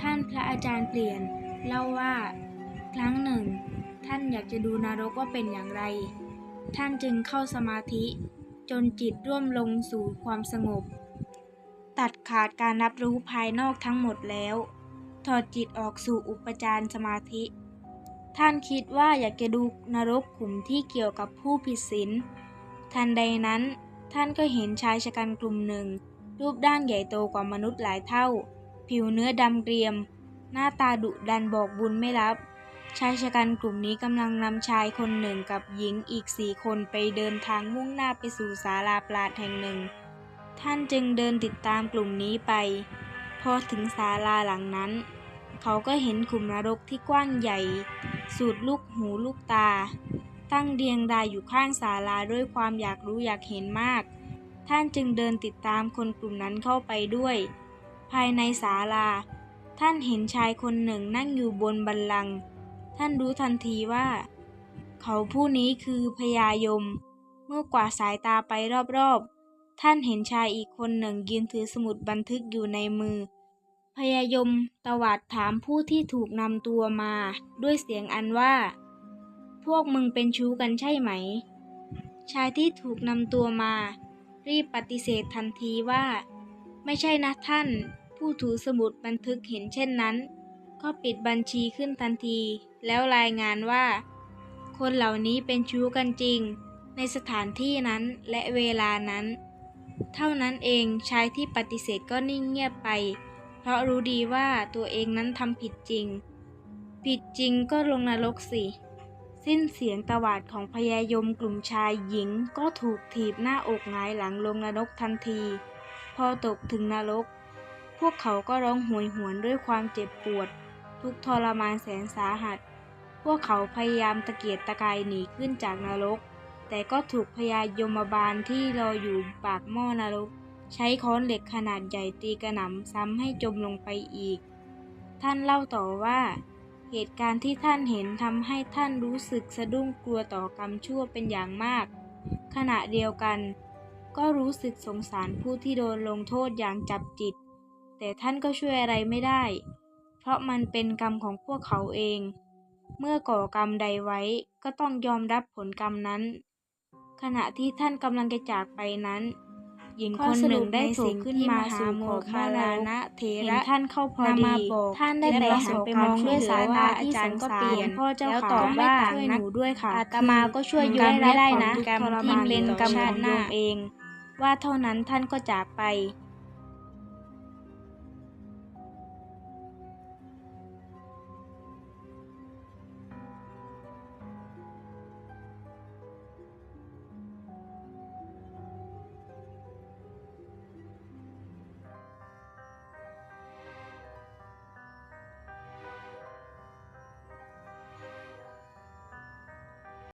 ท่านพระอาจารย์เปลี่ยน เล่าว่า ครั้งหนึ่ง ท่านอยากจะดูนรกว่าเป็นอย่างไร ท่านจึงเข้าสมาธิ จนจิตร่วมลงสู่ความสงบ ตัดขาดการรับรู้ภายนอกทั้งหมดแล้ว ถอดจิตออกสู่อุปจารสมาธิ ท่านคิดว่าอยากจะดูนรกขุมที่เกี่ยวกับผู้ผิดศีลทันใดนั้น ท่านก็เห็นชายชะกันกลุ่มหนึ่ง รูปร่างใหญ่โตกว่ามนุษย์หลายเท่า ผิวเนื้อดำเกรียม หน้าตาดุดันบอกบุญไม่รับ ชายชะกันกลุ่มนี้กำลังนำชายคนหนึ่งกับหญิงอีกสี่คนไปเดินทางมุ่งหน้าไปสู่ศาลาปราดแห่งหนึ่ง ท่านจึงเดินติดตามกลุ่มนี้ไป พอถึงศาลาหลังนั้น เขาก็เห็นขุมนรกที่กว้างใหญ่สุดลูกหูลูกตา ตั้งเรียงรายอยู่ข้างศาลาด้วยความอยากรู้อยากเห็นมาก ท่านจึงเดินติดตามคนกลุ่มนั้นเข้าไปด้วย ภายในศาลา ท่านเห็นชายคนหนึ่งนั่งอยู่บนบัลลังก์ท่านรู้ทันทีว่า เขาผู้นี้คือพญายม เมื่อกวาดสายตาไปรอบๆ ท่านเห็นชายอีกคนหนึ่งยืนถือสมุดบันทึกอยู่ในมือ พญายมตวาดถามผู้ที่ถูกนำตัวมา ด้วยเสียงอันว่า พวกมึงเป็นชู้กันใช่ไหม ชายที่ถูกนำตัวมา รีบปฏิเสธทันทีว่า ไม่ใช่นะท่าน ผู้ถือสมุดบันทึกเห็นเช่นนั้น ก็ปิดบัญชีขึ้นทันที แล้วรายงานว่า คนเหล่านี้เป็นชู้กันจริง ในสถานที่นั้นและเวลานั้น เท่านั้นเองชายที่ปฏิเสธก็นิ่งเงียบไป เพราะรู้ดีว่าตัวเองนั้นทำผิดจริง ผิดจริงก็ลงนรกสิสิ้นเสียงตวาดของพญายมกลุ่มชายหญิงก็ถูกถีบหน้าอกงายหลังลงนรกทันที พอตกถึงนรก พวกเขาก็ร้องโหยหวนด้วยความเจ็บปวด ทุกทรมานแสนสาหัส พวกเขาพยายามตะเกียกตะกายหนีขึ้นจากนรก แต่ก็ถูกพญายมบาลที่รออยู่ปากหม้อนรก ใช้ค้อนเหล็กขนาดใหญ่ตีกระหน่ำซ้ำให้จมลงไปอีก ท่านเล่าต่อว่า เหตุการณ์ที่ท่านเห็นทำให้ท่านรู้สึกสะดุ้งกลัวต่อกรรมชั่วเป็นอย่างมาก ขณะเดียวกัน ก็รู้สึกสงสารผู้ที่โดนลงโทษอย่างจับจิต แต่ท่านก็ช่วยอะไรไม่ได้ เพราะมันเป็นกรรมของพวกเขาเอง เมื่อก่อกรรมใดไว้ก็ต้องยอมรับผลกรรมนั้น ขณะที่ท่านกำลังจะจากไปนั้น หญิงคนหนึ่งได้โผล่ขึ้นมาสู่โมคาลานะเทระท่านเข้าพอดีท่านได้แต่หันไปมองด้วยสายตาที่สงสารพ่อเจ้าขาว่าช่วยหนูด้วยค่ะอาตมาก็ช่วยยกไม่ได้นะกรรมที่เป็นกรรมของโยมเอง ว่าเท่านั้นท่านก็จากไป